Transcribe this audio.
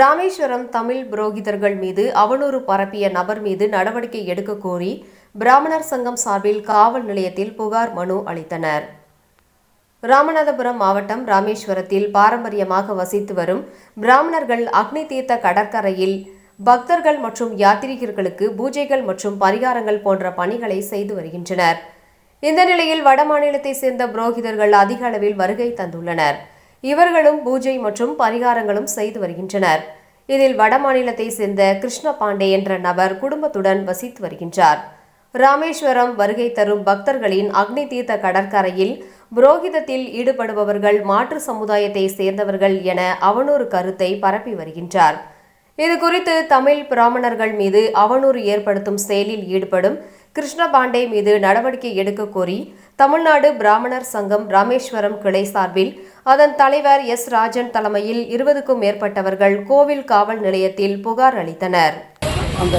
ராமேஸ்வரம் தமிழ் புரோகிதர்கள் மீது அவனூறு பரப்பிய நபர் மீது நடவடிக்கை எடுக்க கோரி பிராமணர் சங்கம் சார்பில் காவல் நிலையத்தில் புகார் மனு அளித்தனர். ராமநாதபுரம் மாவட்டம் ராமேஸ்வரத்தில் பாரம்பரியமாக வசித்து வரும் பிராமணர்கள் அக்னி தீர்த்த கடற்கரையில் பக்தர்கள் மற்றும் யாத்திரிகர்களுக்கு பூஜைகள் மற்றும் பரிகாரங்கள் போன்ற பணிகளை செய்து வருகின்றனர். இந்த நிலையில் வடமாநிலத்தை சேர்ந்த புரோகிதர்கள் அதிக அளவில் வருகை தந்துள்ளனர். இவர்களும் பூஜை மற்றும் பரிகாரங்களும் செய்து வருகின்றனர். இதில் வடமாநிலத்தை சேர்ந்த கிருஷ்ண பாண்டே என்ற நபர் குடும்பத்துடன் வசித்து வருகின்றார். ராமேஸ்வரம் வருகை தரும் பக்தர்களின் அக்னி தீர்த்த கடற்கரையில் புரோகிதத்தில் ஈடுபடுபவர்கள் மாற்று சமுதாயத்தை சேர்ந்தவர்கள் என அவனூறு கருத்தை பரப்பி வருகின்றார். இது குறித்து தமிழ் பிராமணர்கள் மீது அவனூறு ஏற்படுத்தும் செயலில் ஈடுபடும் கிருஷ்ண பாண்டே மீது நடவடிக்கை எடுக்க கோரி தமிழ்நாடு பிராமணர் சங்கம் ராமேஸ்வரம் கிளை சார்பில் அதன் தலைவர் எஸ் ராஜன் தலைமையில் இருபதுக்கும் மேற்பட்டவர்கள் கோவில் காவல் நிலையத்தில் புகார் அளித்தனர். அந்த